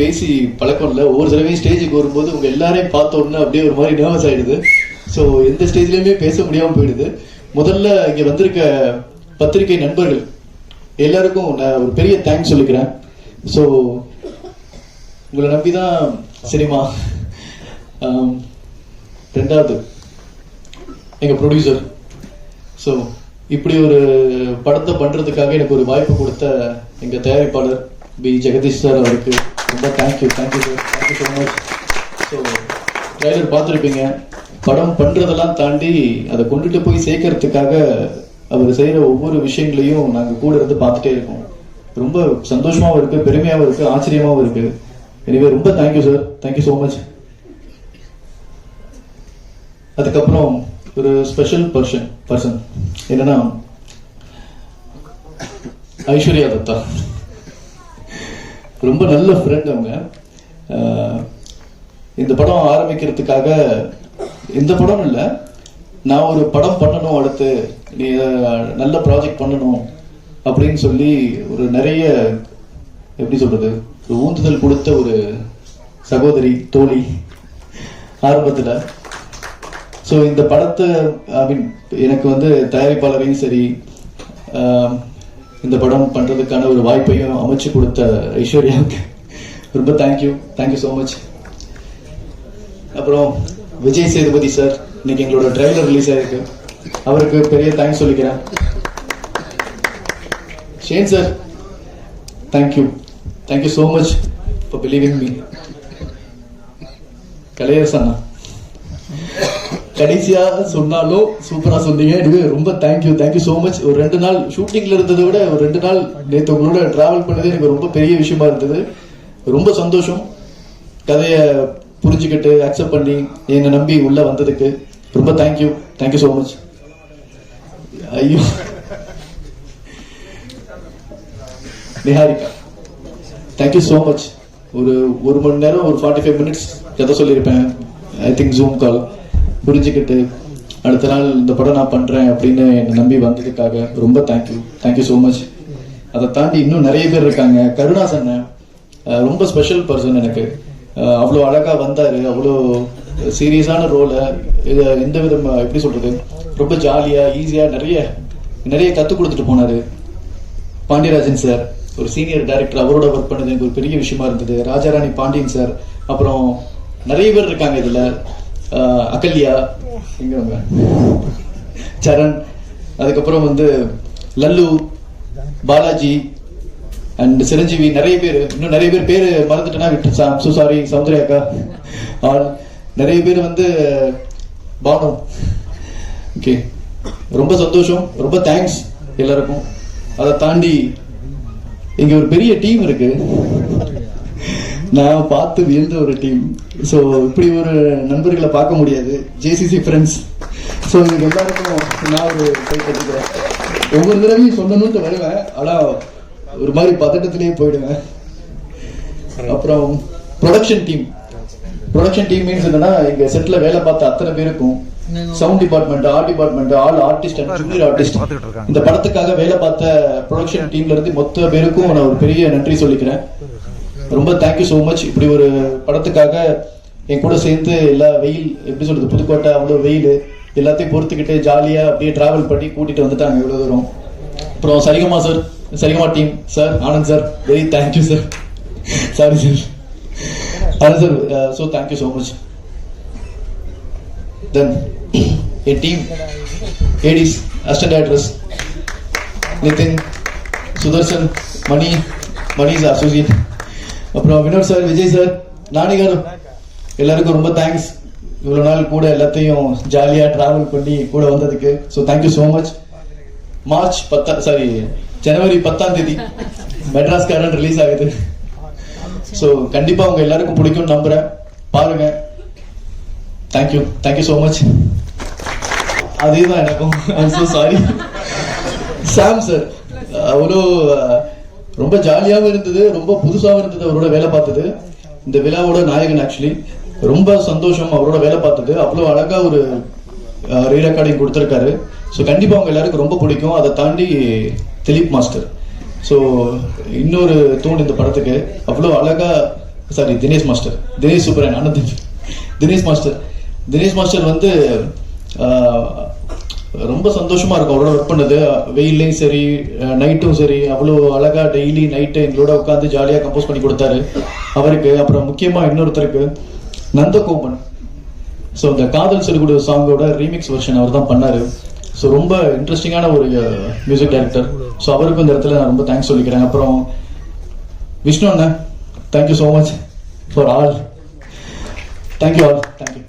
பேசி பழக்கம் இல்லை. ஒவ்வொரு தடவையும் ஸ்டேஜுக்கு வரும்போது உங்க எல்லாரையும் பார்த்த அப்படியே ஒரு மாதிரி நர்வஸ் ஆயிடுது. ஸோ எந்த ஸ்டேஜ்லயுமே பேச முடியாம போயிடுது. முதல்ல இங்க வந்திருக்க பத்திரிகை நண்பர்கள் எல்லாருக்கும் நான் ஒரு பெரிய தேங்க்ஸ் சொல்லிக்கிறேன். ஸோ உங்களை நம்பி தான் சினிமா ரெண்டாவது எங்க ப்ரொடியூசர் ஸோ இப்படி ஒரு படத்தை பண்றதுக்காக எனக்கு ஒரு வாய்ப்பு கொடுத்த எங்க தயாரிப்பாளர் பி. ஜெகதீஷ் சார் அவருக்கு ரொம்ப thank you thank you sir thank you so much so trailer பார்த்துருப்பீங்க. படம் பண்ணுறதெல்லாம் தாண்டி அதை கொண்டுட்டு போய் சேர்க்கறதுக்காக அவர் செய்கிற ஒவ்வொரு விஷயங்களையும் நாங்கள் கூட இருந்து பார்த்துட்டே இருக்கோம். ரொம்ப சந்தோஷமாகவும் இருக்குது பெருமையாகவும் இருக்குது ஆச்சரியமாகவும் இருக்குது எனவே ரொம்ப thank you sir thank you so much அதுக்கப்புறம் ஒரு ஸ்பெஷல் பர்சன் பர்சன் என்னன்னா ஐஸ்வர்யா தத்தா. ரொம்ப நல்ல ஃப்ரெண்ட் அவங்க. இந்த படம் ஆரம்பிக்கிறதுக்காக இந்த படம் இல்லை நான் ஒரு படம் பண்ணணும் அடுத்து நீ நல்ல ப்ராஜெக்ட் பண்ணணும் அப்படின்னு சொல்லி ஒரு நிறைய எப்படி சொல்றது ஒரு ஊந்துதல் கொடுத்த ஒரு சகோதரி தோழி ஆரம்பத்தில். ஸோ இந்த படத்தை ஐ மீன் எனக்கு வந்து தயாரிப்பாளரையும் சரி இந்த படம் பண்ணுறதுக்கான ஒரு வாய்ப்பையும் அமைச்சு கொடுத்த ஐஸ்வர்யாவுக்கு ரொம்ப தேங்க்யூ தேங்க்யூ ஸோ மச் அப்புறம் விஜய் சேதுபதி சார் இன்னைக்கு எங்களோட ட்ரைலர் ரிலீஸ் ஆயிருக்கு. அவருக்கு பெரிய தேங்க்ஸ் சொல்லிக்கிறேன். Shane sir thank you thank you so much for believing me கலையரசண்ணா. கடைசியாக கடைசியா சொன்னாலும் சூப்பரா சொன்னீங்க. எனக்கு ரொம்ப தேங்க்யூ தேங்க்யூ ஸோ மச் ஒரு ரெண்டு நாள் ஷூட்டிங்ல இருந்ததை விட ஒரு ரெண்டு நாள் நேத்து உங்களோட டிராவல் பண்ணது எனக்கு ரொம்ப பெரிய விஷயமா இருந்தது. ரொம்ப சந்தோஷம். கதையை புரிஞ்சுக்கிட்டு அக்செப்ட் பண்ணி என்னை நம்பி உள்ள வந்ததுக்கு ரொம்ப தேங்க்யூ தேங்க்யூ ஸோ மச் ஐயோ. நிஹாரிகா தேங்க்யூ ஸோ மச் ஒரு ஒரு மணி நேரம் ஒரு ஃபார்ட்டி ஃபைவ் மினிட்ஸ் கதை சொல்லியிருப்பேன். ஐ திங்க் ஜூம் கால் புரிஞ்சுக்கிட்டு அடுத்த நாள் இந்த படம் நான் பண்றேன் அப்படின்னு என்னை நம்பி வந்ததுக்காக ரொம்ப தேங்க்யூ தேங்க்யூ ஸோ மச் அதை தாண்டி இன்னும் நிறைய பேர் இருக்காங்க. கருணாஸ் அண்ணன் ரொம்ப ஸ்பெஷல் பர்சன் எனக்கு. அவ்வளோ அழகாக வந்தார். அவ்வளோ சீரியஸான ரோலை எந்த விதம் எப்படி சொல்கிறது ரொம்ப ஜாலியாக ஈஸியாக நிறைய நிறைய கற்றுக் கொடுத்துட்டு போனாரு. பாண்டியராஜன் சார் ஒரு சீனியர் டைரக்டர் அவரோட ஒர்க் பண்ணது எனக்கு ஒரு பெரிய விஷயமா இருந்தது. ராஜாராணி பாண்டியன் சார் அப்புறம் நிறைய பேர் இருக்காங்க இதில். அகல்யா எங்க சரண் அதுக்கப்புறம் வந்து லல்லு பாலாஜி அண்ட் சிரஞ்சீவி நிறைய பேர். இன்னும் நிறைய பேர் பேர் மறந்துட்டேன்னா விட்டு சாரி சௌந்தர்யா அக்கா. ஆல் நிறைய பேர் வந்து பானு. ஓகே ரொம்ப சந்தோஷம் ரொம்ப தேங்க்ஸ் எல்லாருக்கும். அதை தாண்டி இங்க ஒரு பெரிய டீம் இருக்கு. நான் பார்த்து வியந்த ஒரு டீம் ஸோ இப்படி ஒரு நண்பர்களை பார்க்க முடியாது. ஜேசிசி ஃப்ரெண்ட்ஸ் ஸோ இவங்க எல்லாருக்கும் நான் ஒரு கை கட்டிக்கிறேன் ஒவ்வொரு தடவையும் சொல்லணும்னு வருவேன். ஆனா ஒரு மாதிரி பதட்டத்திலேயே போயிடுவேன். அப்புறம் production team production team means என்னன்னா எங்க செட்ல வேலை பார்த்த அத்தனை பேருக்கும் sound department art department all artist and junior artist இந்த படத்துக்காக வேலை பார்த்த ப்ரொடக்ஷன் டீம்ல இருந்து மொத்த பேருக்கும் நான் ஒரு பெரிய நன்றி சொல்லிக்கிறேன். ரொம்ப தேங்க்யூ ஸோ மச் இப்படி ஒரு படத்துக்காக என் கூட சேர்ந்து எல்லா வெயில் எப்படி சொல்றது புதுக்கோட்டை அவ்வளோ வெயில் எல்லாத்தையும் பொறுத்துக்கிட்டு ஜாலியாக அப்படியே டிராவல் பண்ணி கூட்டிகிட்டு வந்துட்டாங்க இவ்வளோ தூரம். அப்புறம் Saregama sir Saregama team sir Anand sir very thank you sir sorry sir Anand sir so thank you so much then N team ADs assistant directors Nithin Sudarshan Mani Mani is associate அப்புறம் Vinod sir Vijay sir Nani garu எல்லாருக்கும் ரொம்ப thanks இவ்வளோ நாள் கூட எல்லாத்தையும் ஜாலியாக travel பண்ணி கூட வந்ததுக்கு. So thank you so much March பத்தா சாரி ஜனவரி பத்தாம் தேதி மெட்ராஸ்காரன் ரிலீஸ் ஆகுது. ஸோ கண்டிப்பாக உங்கள் எல்லாருக்கும் பிடிக்கும்னு நம்புகிறேன் பாருங்க. தேங்க்யூ தேங்க்யூ ஸோ மச் அதே தான் எனக்கும். I'm so sorry Sam sir அவ்வளோ ரொம்ப ஜாலியாகவும் இருந்தது ரொம்ப புதுசாகவும் இருந்தது அவரோட வேலை பார்த்தது. இந்த விழாவோட நாயகன் ஆக்சுவலி ரொம்ப சந்தோஷம் அவரோட வேலை பார்த்தது. அவ்வளோ அழகா ஒரு ரீ ரெக்கார்டிங் கொடுத்துருக்காரு. ஸோ கண்டிப்பாக அவங்க எல்லாருக்கும் ரொம்ப பிடிக்கும். அதை தாண்டி திலீப் மாஸ்டர். ஸோ இன்னொரு தூண் இந்த படத்துக்கு. அவ்வளோ அழகா சாரி தினேஷ் மாஸ்டர். தினேஷ் சூப்பரன் அண்ணன் தினேஷ் மாஸ்டர். தினேஷ் மாஸ்டர் வந்து ரொம்ப சந்தோஷமா இருக்கும் அவரோட ஒர்க் பண்ணது. வெயிலையும் சரி நைட்டும் சரி அவ்வளோ அழகா டெய்லி நைட்டு எங்களோட உட்காந்து ஜாலியாக கம்போஸ் பண்ணி கொடுத்தாரு. அவருக்கு அப்புறம் முக்கியமா இன்னொருத்தருக்கு நந்தகோபன். ஸோ இந்த காதல் சிறுகுடு சாங்கோட ரீமிக்ஸ் வெர்ஷன் அவர் தான் பண்ணாரு. ஸோ ரொம்ப இன்ட்ரெஸ்டிங்கான ஒரு மியூசிக் டைரக்டர் ஸோ அவருக்கும் இந்த இடத்துல நான் ரொம்ப தேங்க்ஸ் சொல்லிக்கிறேன். அப்புறம் விஷ்ணு அண்ணன் thank you so much for all thank you all thank you